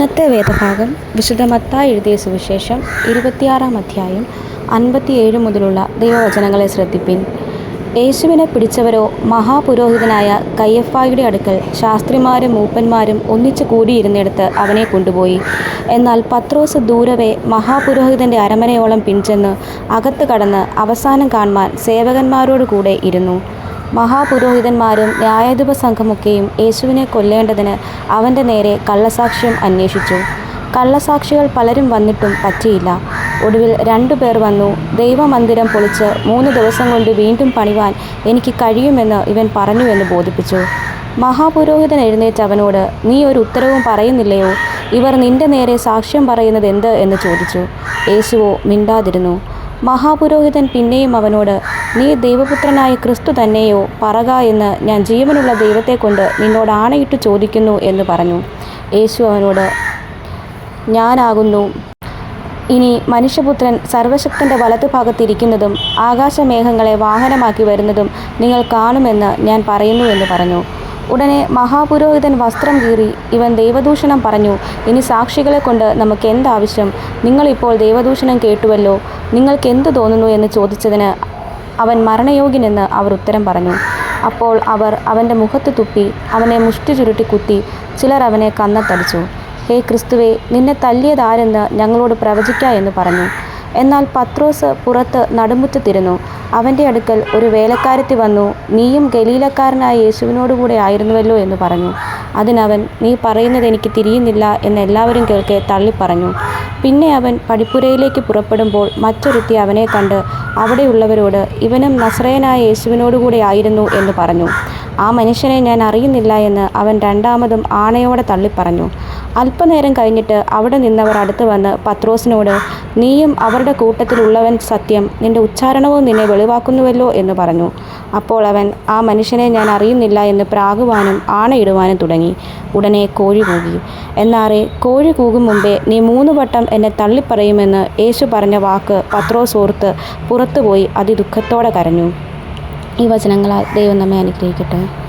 ഇന്നത്തെ വേദഭാഗം വിശുദ്ധ മത്തായി എഴുതിയ സുവിശേഷം ഇരുപത്തിയാറാം അധ്യായം അൻപത്തിയേഴ് മുതലുള്ള ദൈവവചനങ്ങളെ ശ്രദ്ധിപ്പിൻ. യേശുവിനെ പിടിച്ചവരോ മഹാപുരോഹിതനായ കയ്യഫായുടെ അടുക്കൽ ശാസ്ത്രിമാരും മൂപ്പന്മാരും ഒന്നിച്ചു കൂടിയിരുന്നിടത്ത് അവനെ കൊണ്ടുപോയി. എന്നാൽ പത്രോസ് ദൂരവേ മഹാപുരോഹിതന്റെ അരമനയോളം പിൻചെന്ന് അകത്ത് കടന്ന് അവസാനം കാണുവാൻ സേവകന്മാരോടുകൂടെ ഇരുന്നു. മഹാപുരോഹിതന്മാരും ന്യായാധിപ സംഘമൊക്കെയും യേശുവിനെ കൊല്ലേണ്ടതിന് അവന്റെ നേരെ കള്ളസാക്ഷ്യം അന്വേഷിച്ചു. കള്ളസാക്ഷികൾ പലരും വന്നിട്ടും പറ്റിയില്ല. ഒടുവിൽ രണ്ടു പേർ വന്നു. ദൈവമന്ദിരം പൊളിച്ച് മൂന്ന് ദിവസം കൊണ്ട് വീണ്ടും പണിവാൻ എനിക്ക് കഴിയുമെന്ന് ഇവൻ പറഞ്ഞുവെന്ന് ബോധിപ്പിച്ചു. മഹാപുരോഹിതൻ എഴുന്നേറ്റ് അവനോട് നീ ഒരു ഉത്തരവും പറയുന്നില്ലയോ? ഇവർ നിന്റെ നേരെ സാക്ഷ്യം പറയുന്നത് എന്ത്? എന്ന് ചോദിച്ചു. യേശുവോ മിണ്ടാതിരുന്നു. മഹാപുരോഹിതൻ പിന്നെയും അവനോട് നീ ദൈവപുത്രനായ ക്രിസ്തു തന്നെയോ? പറക എന്ന് ഞാൻ ജീവനുള്ള ദൈവത്തെക്കൊണ്ട് നിന്നോട് ആണയിട്ട് ചോദിക്കുന്നു എന്ന് പറഞ്ഞു. യേശു അവനോട് ഞാനാകുന്നു. ഇനി മനുഷ്യപുത്രൻ സർവശക്തന്റെ വലതുഭാഗത്തിരിക്കുന്നതും ആകാശമേഘങ്ങളെ വാഹനമാക്കി വരുന്നതും നിങ്ങൾ കാണുമെന്ന് ഞാൻ പറയുന്നു എന്ന് പറഞ്ഞു. ഉടനെ മഹാപുരോഹിതൻ വസ്ത്രം കീറി ഇവൻ ദൈവദൂഷണം പറഞ്ഞു. ഇനി സാക്ഷികളെ കൊണ്ട് നമുക്ക് എന്താവശ്യം നിങ്ങളിപ്പോൾ ദൈവദൂഷണം കേട്ടുവല്ലോ. നിങ്ങൾക്ക് എന്തു തോന്നുന്നു എന്ന് ചോദിച്ചതിന് അവൻ മരണയോഗ്യനെന്ന് അവർ ഉത്തരം പറഞ്ഞു. അപ്പോൾ അവർ അവന്റെ മുഖത്ത് തുപ്പി അവനെ മുഷ്ടി ചുരുട്ടി കുത്തി ചിലർ അവനെ കന്നത്തടിച്ചു. ഹേ ക്രിസ്തുവേ നിന്നെ തല്ലിയതാരെന്ന് ഞങ്ങളോട് പ്രവചിക്ക എന്ന് പറഞ്ഞു. എന്നാൽ പത്രോസ് പുറത്ത് നടുമുറ്റത്തിരുന്നു. അവന്റെ അടുക്കൽ ഒരു വേലക്കാരത്തി വന്നു. നീയും ഗലീലക്കാരനായ യേശുവിനോടുകൂടെ ആയിരുന്നുവല്ലോ എന്ന് പറഞ്ഞു. അതിനവൻ നീ പറയുന്നത് എനിക്ക് തിരിയുന്നില്ല എന്ന് എല്ലാവരും കേൾക്കെ തള്ളിപ്പറഞ്ഞു. പിന്നെ അവൻ പടിപ്പുരയിലേക്ക് പുറപ്പെടുമ്പോൾ മറ്റൊരുത്തി അവനെ കണ്ട് അവിടെയുള്ളവരോട് ഇവനും നസ്രയനായ യേശുവിനോടുകൂടെ ആയിരുന്നു എന്ന് പറഞ്ഞു. ആ മനുഷ്യനെ ഞാൻ അറിയുന്നില്ല എന്ന് അവൻ രണ്ടാമതും ആണയോടെ തള്ളിപ്പറഞ്ഞു. അല്പനേരം കഴിഞ്ഞിട്ട് അവിടെ നിന്നവർ അടുത്ത് വന്ന് പത്രോസിനോട് നീയും അവരുടെ കൂട്ടത്തിലുള്ളവൻ സത്യം നിന്റെ ഉച്ചാരണവും നിന്നെ വെളിവാക്കുന്നുവല്ലോ എന്ന് പറഞ്ഞു. അപ്പോൾ അവൻ ആ മനുഷ്യനെ ഞാൻ അറിയുന്നില്ല എന്ന് പ്രാകുവാനും ആണയിടുവാനും തുടങ്ങി. ഉടനെ കോഴി കൂകി. എന്നാറെ കോഴി കൂകും മുമ്പേ നീ മൂന്ന് വട്ടം എന്നെ തള്ളിപ്പറയുമെന്ന് യേശു പറഞ്ഞ വാക്ക് പത്രോസ് ഓർത്ത് പുറത്തുപോയി അതിദുഃഖത്തോടെ കരഞ്ഞു. ഈ വചനങ്ങളാൽ ദൈവം നമ്മെ അനുഗ്രഹിക്കട്ടെ.